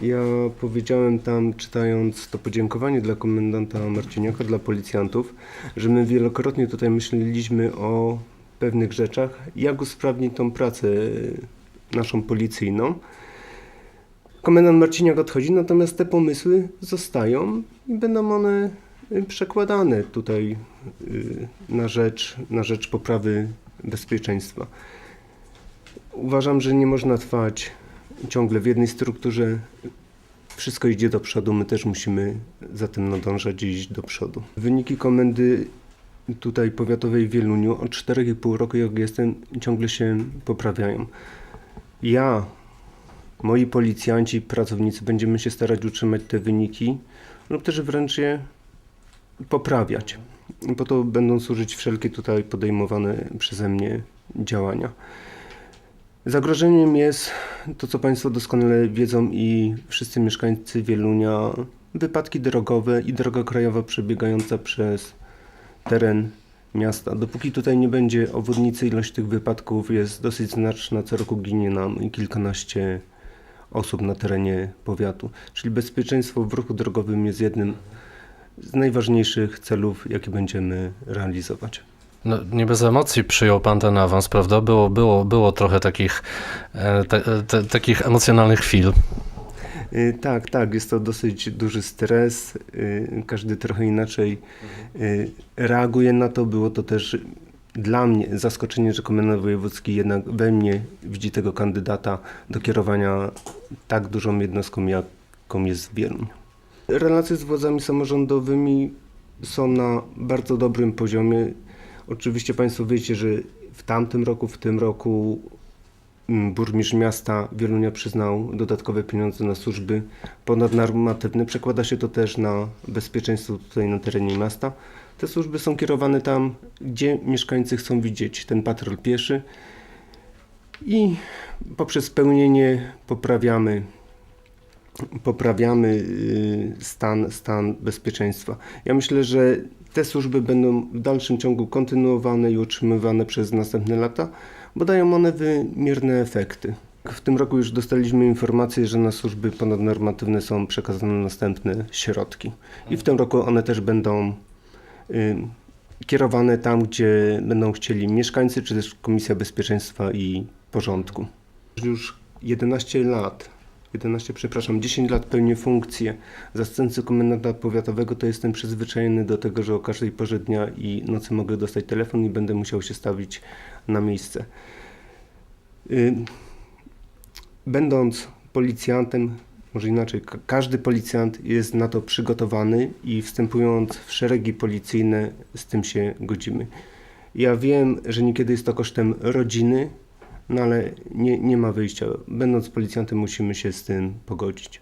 Ja powiedziałem tam, czytając to podziękowanie dla komendanta Marciniaka, dla policjantów, że my wielokrotnie tutaj myśleliśmy o pewnych rzeczach, jak usprawnić tą pracę y, naszą policyjną. Komendant Marciniak odchodzi, natomiast te pomysły zostają i będą one y, przekładane tutaj y, na rzecz, na rzecz poprawy bezpieczeństwa. Uważam, że nie można trwać ciągle w jednej strukturze. Wszystko idzie do przodu, my też musimy za tym nadążać i iść do przodu. Wyniki komendy tutaj powiatowej w Wieluniu od 4,5 roku, jak jestem, ciągle się poprawiają. Ja, moi policjanci, pracownicy będziemy się starać utrzymać te wyniki lub też wręcz je poprawiać. Po to będą służyć wszelkie tutaj podejmowane przeze mnie działania. Zagrożeniem jest to, co Państwo doskonale wiedzą i wszyscy mieszkańcy Wielunia, wypadki drogowe i droga krajowa przebiegająca przez teren miasta. Dopóki tutaj nie będzie obwodnicy, ilość tych wypadków jest dosyć znaczna. Co roku ginie nam kilkanaście osób na terenie powiatu. Czyli bezpieczeństwo w ruchu drogowym jest jednym z najważniejszych celów, jakie będziemy realizować. No, nie bez emocji przyjął pan ten awans, prawda? Było, było, było trochę takich, e, te, te, takich emocjonalnych chwil. Y, Tak, tak, jest to dosyć duży stres. y, Każdy trochę inaczej reaguje na to. Było to też dla mnie zaskoczenie, że komendant wojewódzki jednak we mnie widzi tego kandydata do kierowania tak dużą jednostką, jaką jest Wieluń. Relacje z władzami samorządowymi są na bardzo dobrym poziomie. Oczywiście Państwo wiecie, że w tamtym roku, w tym roku Mm, Burmistrz miasta Wielunia przyznał dodatkowe pieniądze na służby ponadnormatywne. Przekłada się to też na bezpieczeństwo tutaj na terenie miasta. Te służby są kierowane tam, gdzie mieszkańcy chcą widzieć ten patrol pieszy i poprzez spełnienie poprawiamy poprawiamy y, stan, stan bezpieczeństwa. Ja myślę, że te służby będą w dalszym ciągu kontynuowane i utrzymywane przez następne lata, bo dają one wymierne efekty. W tym roku już dostaliśmy informację, że na służby ponadnormatywne są przekazane następne środki. I w tym roku one też będą y, kierowane tam, gdzie będą chcieli mieszkańcy, czy też Komisja Bezpieczeństwa i Porządku. Już 11 lat 11, przepraszam, 10 lat pełnię funkcję zastępcy komendanta powiatowego, to jestem przyzwyczajony do tego, że o każdej porze dnia i nocy mogę dostać telefon i będę musiał się stawić na miejsce. Y, Będąc policjantem, może inaczej, ka- każdy policjant jest na to przygotowany i wstępując w szeregi policyjne z tym się godzimy. Ja wiem, że niekiedy jest to kosztem rodziny, no ale nie, nie ma wyjścia. Będąc policjantem musimy się z tym pogodzić.